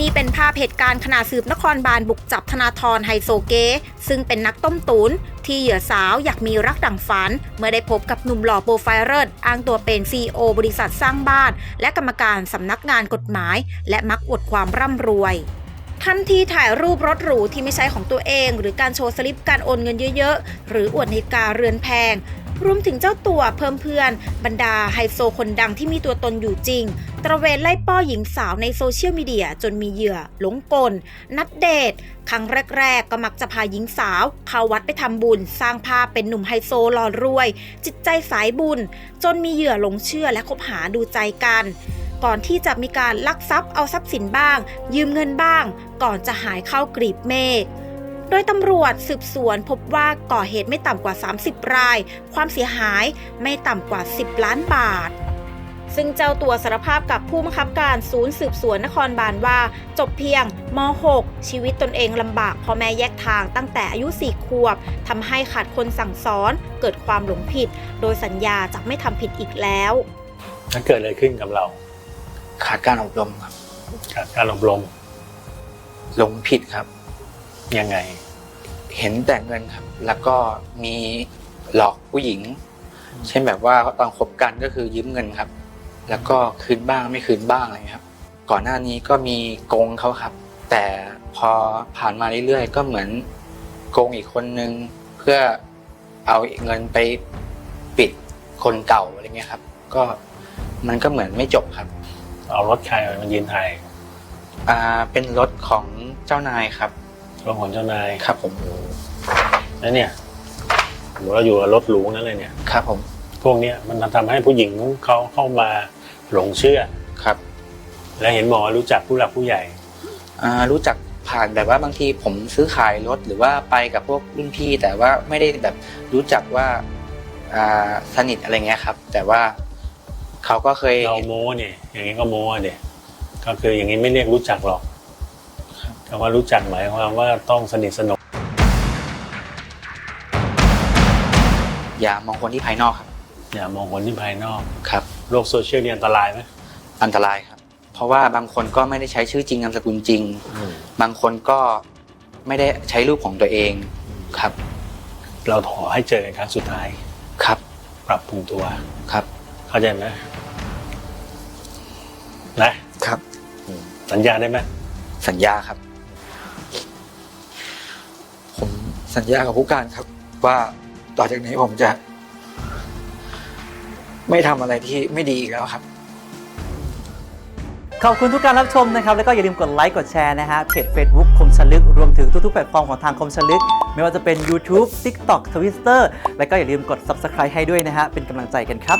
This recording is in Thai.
นี่เป็นพเหตุการณ์ขณะสืบนครบาลบุกจับธนาธรไฮโซเกซึ่งเป็นนักต้มตุนที่เหยื่อสาวอยากมีรักดั่งฝัน เมื่อได้พบกับหนุ่มหล่อโปรไฟล์เลิศอ้างตัวเป็นซีอบริษัทสร้างบ้าน และกรรมการสำนักงานกฎหมาย และมักอวดความร่ำรวยทันทีถ่ายรูปรถหรูที่ไม่ใช่ของตัวเอง หรือการโชว์สลิปการโอนเงินเยอะ ๆ หรืออวดนาฬิกาเรือนแพง รวมถึงเจ้าตัวเพิ่มเพื่อนบรรดาไฮโซคนดังที่มีตัวตนอยู่จริง ตระเวนไล่ป้อหญิงสาวในโซเชียลมีเดียจนมีเหยื่อหลงกล นัดเดท ครั้งแรก ๆ ก็มักจะพาหญิงสาว เข้าวัดไปทำบุญ สร้างภาพเป็นหนุ่มไฮโซหล่อรวย จิตใจสายบุญ จนมีเหยื่อหลงเชื่อและคบหาดูใจกันก่อนที่จะมีการลักทรัพย์เอาทรัพย์สินบ้าง ยืมเงินบ้าง ก่อนจะหายเข้ากรีบเมฆ โดยตำรวจสืบสวนพบว่าก่อเหตุไม่ต่ำกว่า 30 ราย ความเสียหายไม่ต่ำกว่า 10 ล้านบาทซึ่งเจ้าตัวสารภาพกับผู้บังคับการศูนย์สืบสวนนครบาลว่า จบเพียงม .6 ชีวิตตนเองลำบากพ่อแม่แยกทางตั้งแต่อายุ 4 ขวบทำให้ขาดคนสั่งสอนเกิดความหลงผิด โดยสัญญาจะไม่ทำผิดอีกแล้วมันเกิดอะไรขึ้นกับเรา ขาดการอบรมครับกับการอบรมหลงผิดครับ ยังไง เห็นแต่เงินครับ แล้วก็มีหลอกผู้หญิง เช่นแบบว่าตอนคบกันก็คือยืมเงินครับ แล้วก็คืนบ้างไม่คืนบ้างอะไรเงี้ยครับ ก่อนหน้านี้ก็มีโกงเขาครับ แต่พอผ่านมาเรื่อยๆก็เหมือนโกงอีกคนนึงเพื่อเอาเงินไปปิดคนเก่าอะไรเงี้ยครับ ก็มันก็เหมือนไม่จบครับ เอารถใครมายืนถ่ายอ่าเป็นรถของเจ้านายครับ รถของเจ้านายครับผมแล้วเนี่ยโหเราอยู่กับรถหรูนั่นเลยเนี่ย ครับผม พวกเนี้ยมันทำให้ผู้หญิงเขาเข้ามาหลงเชื่อ ครับ และเห็นหมอรู้จักผู้หลักผู้ใหญ่ อ่ารู้จักผ่านแบบว่าบางทีผมซื้อขายรถหรือว่าไปกับพวกรุ่นพี่ แต่ว่าไม่ได้แบบรู้จักว่าอ่าสนิทอะไรเงี้ยครับ แต่ว่าเขาก็เคยเราเห็นโม้เนี่ยอย่างนี้ก็โม้เด็ก็คืออย่างนี้ไม่เรียกรู้จักหรอก คำว่ารู้จักหมายความว่าต้องสนิทสนมอย่ามองคนที่ภายนอกครับ อย่ามองคนที่ภายนอกครับ โลกโซเชียลเนี่ยอันตรายไหมอันตรายครับ เพราะว่าบางคนก็ไม่ได้ใช้ชื่อจริงนามสกุลจริง บางคนก็ไม่ได้ใช้รูปของตัวเองครับ เราขอให้เจอกันครั้งสุดท้ายครับ ปรับปรุงตัวครับ เข้าใจไหมนะครับ สัญญาได้ไหม สัญญาครับ ผมสัญญากับผู้การครับ ว่าต่อจากนี้ผมจะ ไม่ทำอะไรที่ไม่ดีอีกแล้วครับ ขอบคุณทุกการรับชมนะครับ แล้วก็อย่าลืมกดไลค์ กดแชร์นะฮะ เพจ Facebook คมชลึก รวมถึงทุกๆ แพลตฟอร์มของทางคมชลึก ไม่ว่าจะเป็น YouTube TikTok Twitter แล้วก็อย่าลืมกด Subscribe ให้ด้วยนะฮะ เป็นกำลังใจกันครับ